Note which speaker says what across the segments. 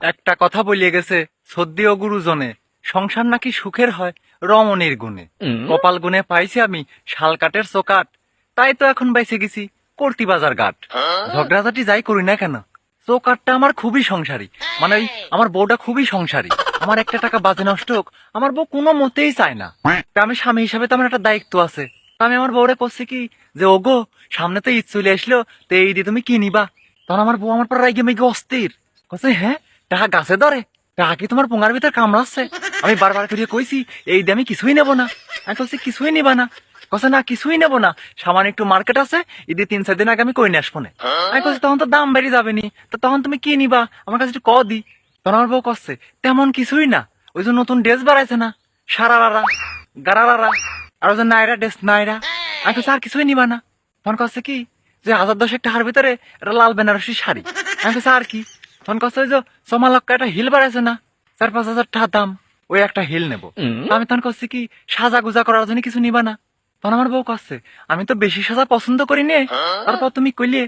Speaker 1: একটা কথা বলিয়ে গেছে সদ্য ও গুরুজনে সংসার নাকি সুখের হয় রমণীর গুণে। কপাল গুণে পাইছি আমি শালকাটের চোকাট তাই তো এখন বাইসে গেছি কর্তি বাজার ঘাট ঝগড়াঝাটি যাই করি না কেন চোকাটটা আমার খুবই সংসারী। মানে ওই আমার বউটা খুবই সংসারী। আমার একটা টাকা বাজে নষ্ট হোক আমার বউ কোনো মতেই চায় না। তা আমি স্বামী হিসাবে তো আমার একটা দায়িত্ব আছে। তা আমি আমার বউরে করছি কি যে ওগো সামনে তো ঈদ চলে আসলো তো এই দিয়ে তুমি কি নিবা? তখন আমার বউ আমার পর রাইগে মেগে অস্থির। কছে হ্যাঁ? টাকা গাছে ধরে। টাকা কি তোমার পোঙার ভিতর কামড়াচ্ছে? আমি বারবার করিয়ে কইছি, এই দিয়ে আমি কিছুই নেব না। আমি কইছি, কিছুই নিবা না। কছে না, কিছুই নেব না। সামান্য একটু মার্কেট আছে ঈদের তিন, চার দিন আগে আমি কই নিয়ে আসব না। আমি কইছি, তখন তো দাম বেড়ে যাবে নি। তো তখন তুমি কি নিবা? আমার কাছে একটু ক দি। তখন আমার বউ কচ্ছে, তেমন কিছুই না। ওই যে নতুন ড্রেস বাড়াইছে না সারারারা গারারারা আর ওই যে নাইরা ড্রেস নাইরা আমি কইছি, আর কিছুই নিবা না। তখন কচ্ছে কি, যে হাজার দশেক টাকার ভিতরে একটা লাল বেনারসি শাড়ি। আমি কইছি, আর কি? তখন কচ্ছে যে সমা লক্ষ একটা হিল বাড়াইছে না চার পাঁচ হাজার টাকা দাম ওই একটা হিল নেব। আমি তখন করছি কি সাজা গুজা করার জন্য কিছু নিবা না। তখন আমার বউ করছে আমি তো বেশি সাজা পছন্দ করি নে। তারপর তুমি কইলে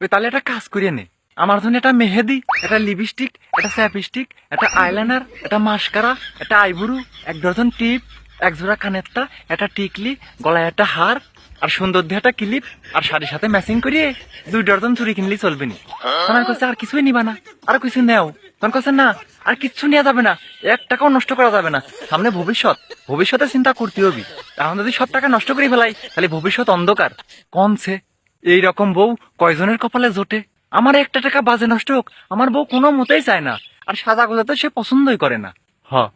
Speaker 1: ওই তাহলে একটা কাজ করিয়ে নে। আমার জন্য একটা মেহেদি একটা লিপস্টিক একটা স্যাপস্টিক একটা আইলাইনার একটা মাস্কারা একটা আইবুরু এক ডজন টিপ এক জোড়া কানেরটা একটা টিকলি গলায় একটা হার আর সুন্দর দিয়ে একটা ক্লিপ আর শাড়ির সাথে ম্যাচিং করিয়ে দুই ডজন চুরি কিনলেই চলবে নি। তখন আমি কইছে আর কিছুই নিবা না। আর কিছু নেও। তখন কইছে, না, আর কিচ্ছু নেওয়া যাবে না। এক টাকাও নষ্ট করা যাবে না। সামনে ভবিষ্যৎ। ভবিষ্যতে চিন্তা করতে হবে। এখন যদি সব টাকা নষ্ট করে ফেলাই, তাহলে ভবিষ্যৎ অন্ধকার। কমছে এই রকম বউ কয়জনের কপালে জোটে? আমার একটা টাকা বাজে নষ্ট হোক, আমার বউ কোনো মতেই চায় না। আর সাজা গোজাতে সে পছন্দই করে না। হ।